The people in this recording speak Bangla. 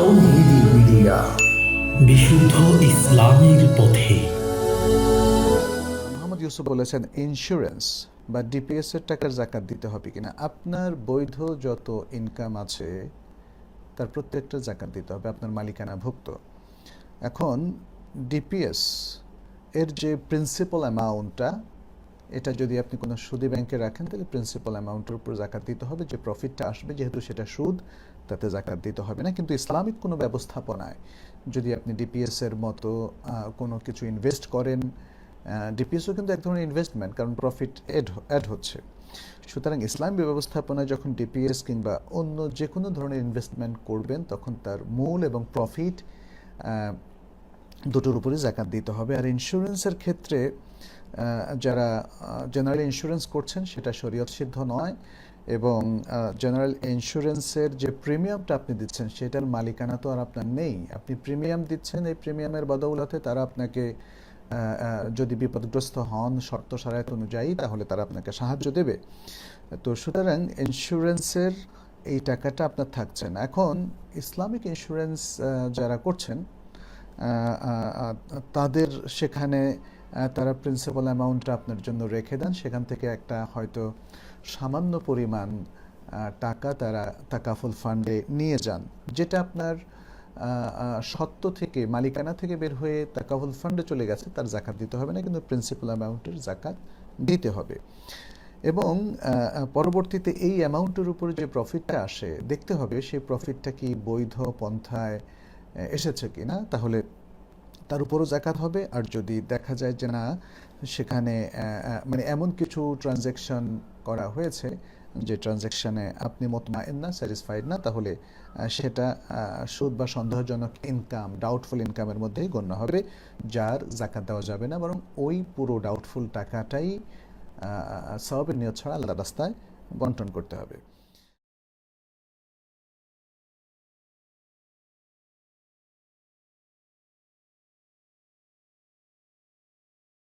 তাওহিদি মিডিয়া বিশুদ্ধ ইসলামের পথে। মোহাম্মদ ইউসুফ বলেছেন ইন্স্যুরেন্স বা ডিপিএস এর টাকার জাকাত দিতে হবে কিনা আপনার বৈধ যত ইনকাম আছে তার প্রত্যেকটা জাকাত দিতে হবে আপনার মালিকানা ভুক্ত এখন ডিপিএস এর যে প্রিন্সিপাল অ্যামাউন্টটা এটা যদি আপনি কোনো সুদি ব্যাংকে রাখেন, তাহলে প্রিন্সিপাল অ্যামাউন্টের উপর জাকাত দিতে হবে। যে প্রফিটটা আসবে, যেহেতু সেটা সুদ, তাতে জাকাত দিতে হবে না। কিন্তু ইসলামিক কোনো ব্যবস্থাপনায় যদি আপনি ডিপিএসের মতো কোনো কিছু ইনভেস্ট করেন ডিপিএসও কিন্তু এক ধরনের ইনভেস্টমেন্ট কারণ প্রফিট এড অ্যাড হচ্ছে। সুতরাং ইসলামী ব্যবস্থাপনায় যখন ডিপিএস কিংবা অন্য যে কোনো ধরনের ইনভেস্টমেন্ট করবেন, তখন তার মূল এবং প্রফিট দুটোর উপরে জাকাত দিতে হবে। আর ইন্স্যুরেন্সের ক্ষেত্রে যারা জেনারেল ইন্স্যুরেন্স করছেন, সেটা শরীয়ত সিদ্ধ নয় এবং জেনারেল ইন্স্যুরেন্সের যে প্রিমিয়ামটা আপনি দিচ্ছেন, সেটার মালিকানা তো আর আপনার নেই। আপনি প্রিমিয়াম দিচ্ছেন, এই প্রিমিয়ামের বদৌলতে তারা আপনাকে যদি বিপদগ্রস্ত হন শর্ত সারায়ত অনুযায়ী, তাহলে তারা আপনাকে সাহায্য দেবে। তো সুতরাং ইন্স্যুরেন্সের এই টাকাটা আপনার থাকছে না। এখন ইসলামিক ইন্স্যুরেন্স যারা করছেন তাদের সেখানে তারা প্রিন্সিপাল অ্যামাউন্টটা আপনার জন্য রেখে দেন। সেখান থেকে একটা হয়তো সামান্য পরিমাণ টাকা তারা তাকাফুল ফান্ডে নিয়ে যান। যেটা আপনার সত্ত্ব থেকে, মালিকানা থেকে বের হয়ে তাকাফুল ফান্ডে চলে গেছে, তার জাকাত দিতে হবে না, কিন্তু প্রিন্সিপাল অ্যামাউন্টের জাকাত দিতে হবে। এবং পরবর্তীতে এই অ্যামাউন্টের উপরে যে প্রফিটটা আসে, দেখতে হবে সেই প্রফিটটা কি বৈধ, পন্থায় এসেছে কি না তাহলে তার উপরও জাকাত হবে। আর যদি দেখা যায় যে না, সেখানে মানে এমন কিছু ট্রানজ্যাকশন করা হয়েছে যে ট্রানজ্যাকশনে আপনি মতমাইন না স্যাটিসফাইড না, তাহলে সেটা সুদ বা সন্দেহজনক ইনকাম ডাউটফুল ইনকামের মধ্যেই গণ্য হবে, যার জাকাত দেওয়া যাবে না। বরং ওই পুরো ডাউটফুল টাকাটাই সবের নিয়ত ছাড়া আল্লাহ রাস্তায় বন্টন করতে হবে।